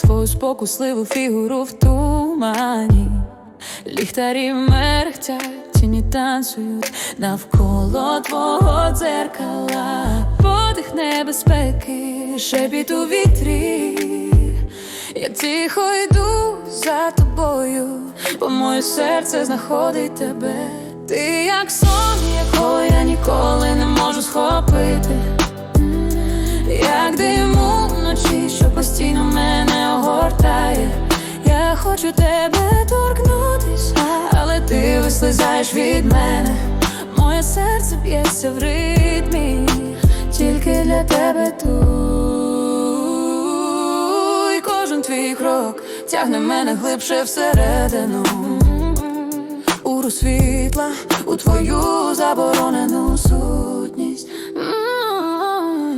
Твою спокусливу фігуру в тумані. Ліхтарі мерехтять, тіні танцюють навколо твого дзеркала. Подих небезпеки, шепіт у вітрі. Я тихо йду за тобою, бо моє серце знаходить тебе. Ти як сон, якого я ніколи не можу схопити. Як диму вночі, що постійно мене огортає. Я хочу тебе торкнутись, але ти вислизаєш від мене. Моє серце б'ється в ритмі, тільки для тебе тут. Твій крок тягне мене глибше всередину. У світла, у твою заборонену сутність.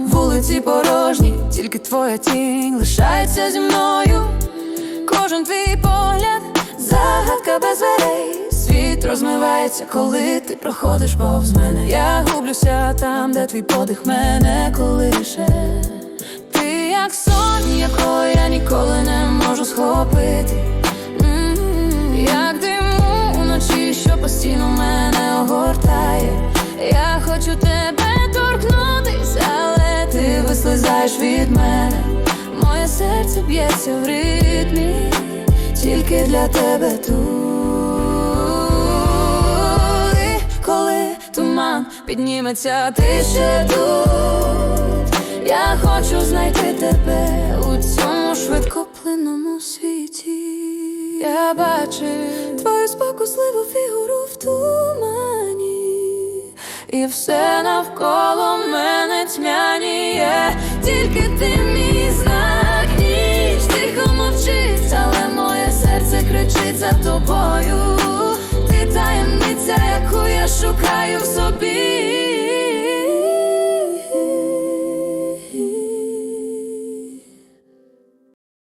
Вулиці порожні, тільки твоя тінь лишається зі мною. Кожен твій погляд, загадка без дверей. Світ розмивається, коли ти проходиш повз мене. Я гублюся там, де твій подих мене колише. Ти як сон, якого я ніколи не М, Як диму вночі, що постійно мене огортає. Я хочу тебе торкнутись, але ти вислизаєш від мене. Моє серце б'ється в ритмі, тільки для тебе тут. І коли туман підніметься, ти ще тут. Я хочу знайти тебе у цьому швидкоплинному світі. Я бачив твою спокусливу фігуру в тумані, і все навколо мене тьмяніє, тільки ти мій знак, ніч тихо мовчить, але моє серце кричить за тобою. Ти таємниця, яку я шукаю в собі.